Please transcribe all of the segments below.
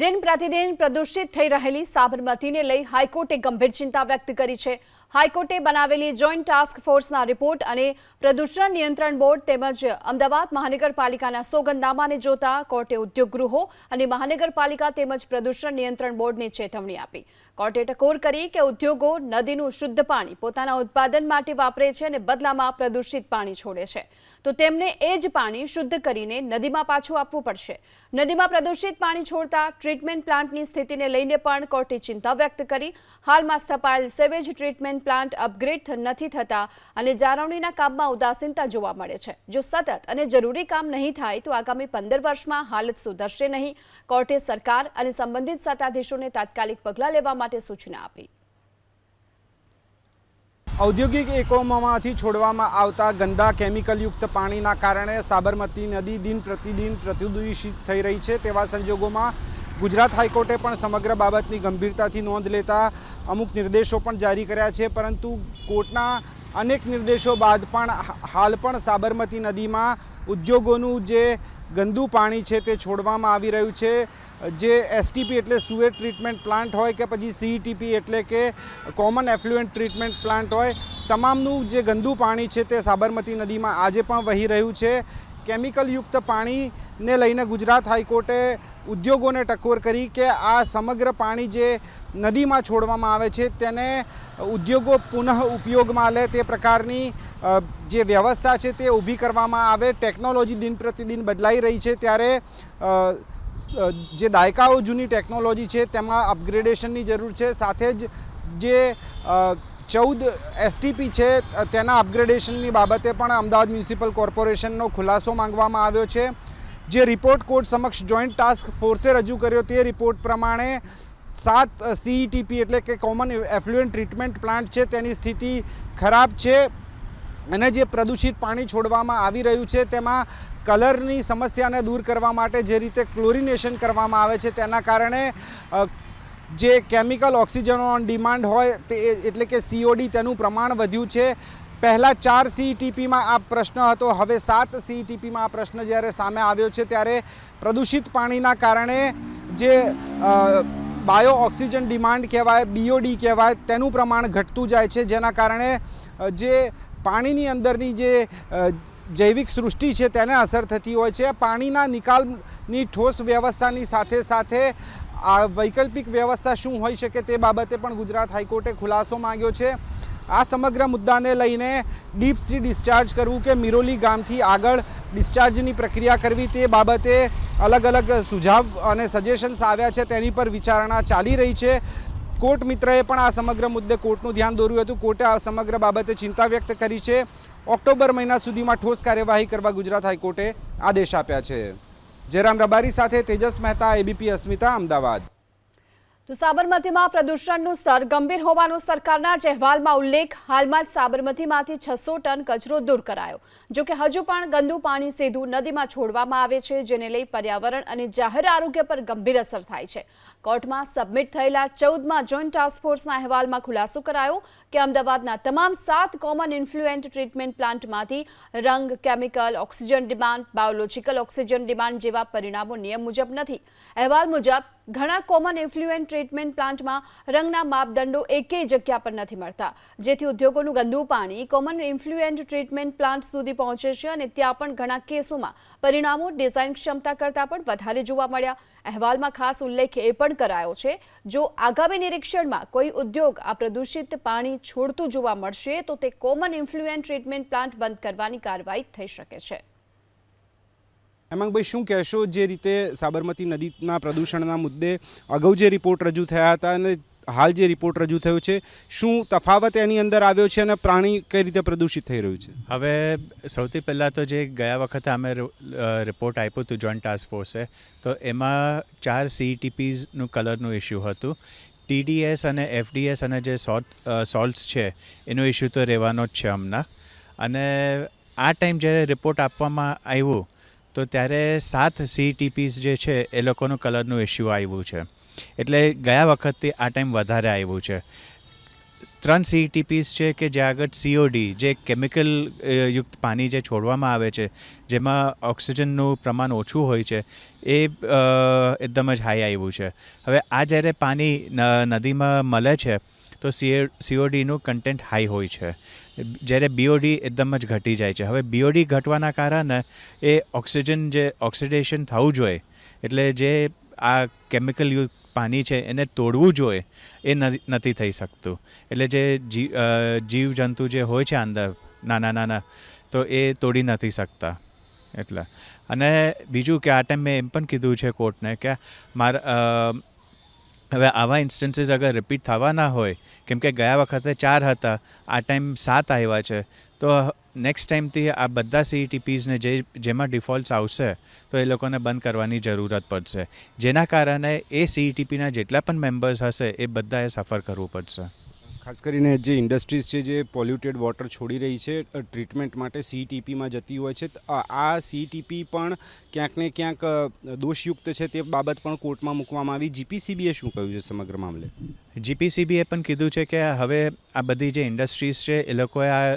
દિન પ્રતિદિન પ્રદૂષિત થઈ રહેલી સાબરમતીને લઈ હાઈકોર્ટે ગંભીર ચિંતા વ્યક્ત કરી છે. હાઈકોર્ટે બનાવેલી જોઈન્ટ ટાસ્ક ફોર્સના રિપોર્ટ અને પ્રદૂષણ નિયંત્રણ બોર્ડ તેમજ અમદાવાદ મહાનગરપાલિકાના સોગંદનામાને જોતા કોર્ટે ઉદ્યોગ ગૃહો અને મહાનગરપાલિકા તેમજ પ્રદૂષણ નિયંત્રણ બોર્ડને ચેતવણી આપી. કોર્ટે ટકોર કરી કે ઉદ્યોગો નદીનું શુદ્ધ પાણી પોતાના ઉત્પાદન માટે વાપરે છે અને બદલામાં પ્રદૂષિત પાણી છોડે છે. તો તેમને એ જ પાણી શુદ્ધ કરીને નદીમાં પાછું આપવું પડશે. નદીમાં પ્રદૂષિત પાણી છોડતા ટ્રીટમેન્ટ પ્લાન્ટની સ્થિતિને લઈને પણ કોર્ટે ચિંતા વ્યક્ત કરી. હાલમાં સ્થપાયેલ સેવેજ ટ્રીટમેન્ટ પ્લાન્ટ અપગ્રેડ નથી થતા અને જાળવણીના કામમાં ઉદાસીનતા જોવા મળે છે. જો સતત અને જરૂરી કામ નહીં થાય તો આગામી પંદર વર્ષમાં હાલત સુધરશે નહીં. કોર્ટે સરકાર અને સંબંધિત સત્તાધીશોને તાત્કાલિક પગલાં લેવા માટે સૂચના આપી. ઔદ્યોગિક એકમોમાંથી છોડવામાં આવતા ગંદા કેમિકલયુક્ત પાણીના કારણે સાબરમતી નદી દિન પ્રતિદિન પ્રદૂષિત થઈ રહી છે. તેવા સંજોગોમાં ગુજરાત હાઈકોર્ટે પણ સમગ્ર બાબતની ગંભીરતાથી નોંધ લેતા અમુક નિર્દેશો પણ જારી કર્યા છે, પરંતુ કોર્ટના અનેક નિર્દેશો બાદ પણ હાલ પણ સાબરમતી નદીમાં ઉદ્યોગોનું જે ગંદુ પાણી છે તે છોડવામાં આવી રહ્યું છે. જે એસટીપી એટલે સુએટ ટ્રીટમેન્ટ પ્લાન્ટ હોય કે પછી સીઈટીપી એટલે કે કોમન એફ્લુએન્ટ ટ્રીટમેન્ટ પ્લાન્ટ હોય, તમામનું જે ગંદુ પાણી છે તે સાબરમતી નદીમાં આજે પણ વહી રહ્યું છે. કેમિકલયુક્ત પાણીને લઈને ગુજરાત હાઈકોર્ટે ઉદ્યોગોને ટકોર કરી કે આ સમગ્ર પાણી જે નદીમાં છોડવામાં આવે છે તેને ઉદ્યોગો પુનઃ ઉપયોગમાં લે, તે પ્રકારની જે વ્યવસ્થા છે તે ઊભી કરવામાં આવે, ટેકનોલોજી દિન પ્રતિદિન બદલાઈ રહી છે ત્યારે જે દાયકાઓ જૂની ટેકનોલોજી છે તેમાં અપગ્રેડેશનની જરૂર છે. સાથે જ જે ચૌદ એસટીપી છે, તેના અપગ્રેડેશનની બાબતે પણ અમદાવાદ મ્યુનિસિપલ કોર્પોરેશનનો ખુલાસો માંગવામાં આવ્યો છે. જે રિપોર્ટ કોર્ટ સમક્ષ જોઈન્ટ ટાસ્ક ફોર્સે રજૂ કર્યો, તે રિપોર્ટ પ્રમાણે સાત સીઈટીપી એટલે કે કોમન એફ્લુએન્ટ ટ્રીટમેન્ટ પ્લાન્ટ છે, તેની સ્થિતિ ખરાબ છે અને જે પ્રદૂષિત પાણી છોડવામાં આવી રહ્યું છે, તેમાં કલરની સમસ્યાને દૂર કરવા માટે જે રીતે ક્લોરિનેશન કરવામાં આવે છે, તેના કારણે જે કેમિકલ ઓક્સિજન ઓન ડિમાન્ડ હોય તે એટલે કે સીઓડી તેનું પ્રમાણ વધ્યું છે. પહેલાં ચાર સીઈટીપીમાં આ પ્રશ્ન હતો, હવે સાત સીઈટીપીમાં આ પ્રશ્ન જ્યારે સામે આવ્યો છે ત્યારે પ્રદૂષિત પાણીના કારણે જે બાયો ઓક્સિજન ડિમાન્ડ કહેવાય બીઓડી કહેવાય, તેનું પ્રમાણ ઘટતું જાય છે. જેના કારણે જે પાણીની અંદરની જે જૈવિક સૃષ્ટિ છે તેને અસર થતી હોય છે. પાણીના નિકાલની ઠોસ વ્યવસ્થાની સાથે સાથે આ વૈકલ્પિક વ્યવસ્થા શું હોઈ શકે તે બાબતે પણ ગુજરાત હાઈકોર્ટે ખુલાસો માંગ્યો છે. આ સમગ્ર મુદ્દાને લઈને ડીપ સી ડિસ્ચાર્જ કરવું કે મિરોલી ગામથી આગળ ડિસ્ચાર્જની પ્રક્રિયા કરવી તે બાબતે અલગ અલગ સુઝાવ અને સજેશન્સ આવ્યા છે, તેની પર વિચારણા ચાલી રહી છે. કોર્ટ મિત્રએ પણ આ સમગ્ર મુદ્દે કોર્ટનું ધ્યાન દોર્યું હતું. કોર્ટે આ સમગ્ર બાબતે ચિંતા વ્યક્ત કરી છે. ઓક્ટોબર મહિના સુધીમાં ઠોસ કાર્યવાહી કરવા ગુજરાત હાઈકોર્ટે આદેશ આપ્યા છે. જયરામ રબારી સાથે તેજસ મહેતા એબીપી અસ્મિતા અમદાવાદ. તો સાબરમતીમાં પ્રદૂષણનું સ્તર ગંભીર હોવાનો સરકારના અહેવાલમાં ઉલ્લેખ. હાલમાં જ સાબરમતીમાંથી છસો ટન કચરો દૂર કરાયો. જો કે હજુ પણ ગંદુ પાણી સીધું નદીમાં છોડવામાં આવે છે, જેને લઈ પર્યાવરણ અને જાહેર આરોગ્ય પર ગંભીર અસર થાય છે. કોર્ટમાં સબમિટ થયેલા ચૌદમાં જોઈન્ટ ટાસ્કફોર્સના અહેવાલમાં ખુલાસો કરાયો કે અમદાવાદના તમામ સાત કોમન ઇન્ફ્લુએન્ટ ટ્રીટમેન્ટ પ્લાન્ટમાંથી રંગ, chemical, oxygen demand, biological oxygen demand જેવા પરિણામો નિયમ મુજબ નથી. અહેવાલ મુજબ ઘણા કોમન ઇન્ફ્લુએન્ટ ટ્રીટમેન્ટ પ્લાન્ટમાં રંગના માપદંડો એકેય જગ્યા પર નથી મળતા. જેથી ઉદ્યોગોનું ગંદુ પાણી કોમન ઇન્ફ્લુએન્ટ ટ્રીટમેન્ટ પ્લાન્ટ સુધી પહોંચે છે અને ત્યાં પણ ઘણા કેસોમાં પરિણામો ડિઝાઇન ક્ષમતા કરતાં પણ વધારે જોવા મળ્યા. અહેવાલમાં ખાસ ઉલ્લેખ એ પણ કરાયો છે, જો આગામી નિરીક્ષણમાં કોઈ ઉદ્યોગ આ પ્રદૂષિત પાણી છોડતું જોવા મળશે, તો તે કોમન ઇન્ફ્લુએન્ટ ટ્રીટમેન્ટ પ્લાન્ટ બંધ કરવાની કાર્યવાહી થઈ શકે છે. હેમાંગભાઈ, શું કહેશો જે રીતે સાબરમતી નદીના પ્રદૂષણના મુદ્દે અગાઉ જે રિપોર્ટ રજૂ થયા હતા અને હાલ જે રિપોર્ટ રજૂ થયો છે, શું તફાવત એની અંદર આવ્યો છે અને પ્રાણી કઈ રીતે પ્રદૂષિત થઈ રહ્યું છે? હવે સૌથી પહેલાં તો જે ગયા વખતે અમે રિપોર્ટ આપ્યું હતું જોઈન્ટ ટાસ્ક ફોર્સે તો એમાં ચાર સીઈટીપીઝનું કલરનું ઇસ્યુ હતું. ટીડીએસ અને એફડીએસ અને જે સોલ્ટ સોલ્ટ્સ છે, એનો ઇસ્યુ તો રહેવાનો જ છે હમણાં. અને આ ટાઈમ જ્યારે રિપોર્ટ આપવામાં આવ્યું તો ત્યારે સાત સીટીપીસ જે છે, એ લોકોનું કલરનું ઇસ્યુ આવ્યું છે. એટલે ગયા વખતથી આ ટાઈમ વધારે આવ્યું છે. ત્રણ સીટીપીસ છે કે જ્યાં આગળ સીઓડી જે કેમિકલ યુક્ત પાણી જે છોડવામાં આવે છે, જેમાં ઓક્સિજનનું પ્રમાણ ઓછું હોય છે, એ એકદમ જ હાઈ આવ્યું છે. હવે આ જ્યારે પાણી નદીમાં મળે છે તો સીએ સીઓડીનું કન્ટેન્ટ હાઈ હોય છે. જ્યારે બીઓડી એકદમ જ ઘટી જાય છે. હવે બીઓડી ઘટવાના કારણે એ ઓક્સિજન જે ઓક્સિડેશન થવું જોઈએ, એટલે જે આ કેમિકલ યુક્ત પાણી છે એને તોડવું જોઈએ, એ નથી થઈ શકતું. એટલે જે જીવ જીવજંતુ જે હોય છે અંદર, નાના નાના, તો એ તોડી નથી શકતા. એટલે. અને બીજું કે આ ટાઈમ મેં એમ પણ કીધું છે કોર્ટને કે મારા હવે આવા ઇન્સ્ટન્સીસ અગર રિપીટ થવાના હોય, કેમ કે ગયા વખતે ચાર હતા, આ ટાઈમ સાત આવ્યા છે, તો નેક્સ્ટ ટાઈમથી આ બધા સીઈટીપીઝને જે, જેમાં ડિફોલ્ટ્સ આવશે, તો એ લોકોને બંધ કરવાની જરૂરત પડશે. જેના કારણે એ સીઈટીપીના જેટલા પણ મેમ્બર્સ હશે, એ બધાએ સફર કરવું પડશે. ખાસ કરીને જે ઇન્ડસ્ટ્રીઝ છે, જે પોલ્યુટેડ વોટર છોડી રહી છે ટ્રીટમેન્ટ માટે સીટીપીમાં જતી હોય છે આ- સીટીપી પણ ક્યાંક ને ક્યાંક દોષયુક્ત છે તે બાબત પણ કોર્ટમાં મૂકવામાં આવી. જીપીસીબીએ શું કહ્યું છે સમગ્ર મામલે? જીપીસીબીએ પણ કીધું છે કે હવે આ બધી જે ઇન્ડસ્ટ્રીઝ છે, એ લોકોએ આ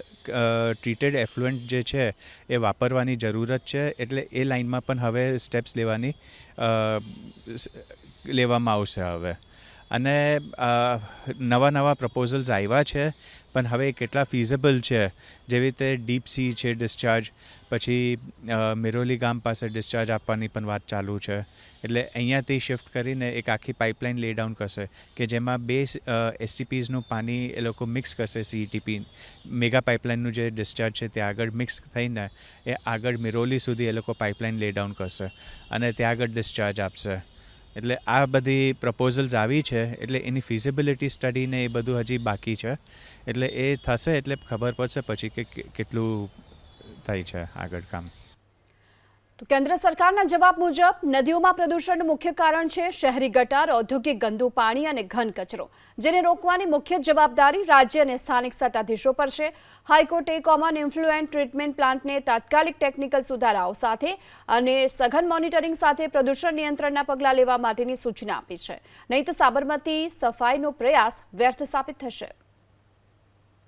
ટ્રીટેડ એફ્લુએન્ટ જે છે, એ વાપરવાની જરૂરત છે, એટલે એ લાઇનમાં પણ હવે સ્ટેપ્સ લેવાની લેવામાં આવશે હવે. અને નવા નવા પ્રપોઝલ્સ આવ્યા છે, પણ હવે કેટલા ફિઝેબલ છે? જેવી રીતે ડીપ સી છે ડિસ્ચાર્જ પછી મિરોલી ગામ પાસે ડિસ્ચાર્જ આપવાની પણ વાત ચાલુ છે. એટલે અહીંયાથી શિફ્ટ કરીને એક આખી પાઇપલાઇન લે ડાઉન કરશે, કે જેમાં બે એસટીપીઝનું પાણી એ લોકો મિક્સ કરશે સીઈટીપી મેગા પાઇપલાઇનનું જે ડિસ્ચાર્જ છે તે આગળ મિક્સ થઈને એ આગળ મિરોલી સુધી એ લોકો પાઇપલાઇન લે ડાઉન કરશે અને ત્યાં આગળ ડિસ્ચાર્જ આપશે. એટલે આ બધી પ્રપોઝલ્સ આવી છે, એટલે એની ફિઝિબિલિટી સ્ટડીને એ બધું હજી બાકી છે. એટલે એ થશે એટલે ખબર પડશે પછી કે, કેટલું થાય છે આગળ કામ. તો કેન્દ્ર સરકારના જવાબ મુજબ, નદીઓમાં પ્રદૂષણનું મુખ્ય કારણ છે શહેરી ગટાર, ઔદ્યોગિક ગંદુ પાણી અને ઘન કચરો, જેને રોકવાની મુખ્ય જવાબદારી રાજ્ય અને સ્થાનિક સત્તાધીશો પર છે. હાઈકોર્ટે કોમન ઇન્ફ્લુએન્ટ ટ્રીટમેન્ટ પ્લાન્ટને તાત્કાલિક ટેકનિકલ સુધારાઓ સાથે અને સઘન મોનિટરિંગ સાથે પ્રદૂષણ નિયંત્રણના પગલાં લેવા માટેની સૂચના આપી છે. નહીં તો સાબરમતી સફાઈનો પ્રયાસ વ્યર્થ સાબિત થશે.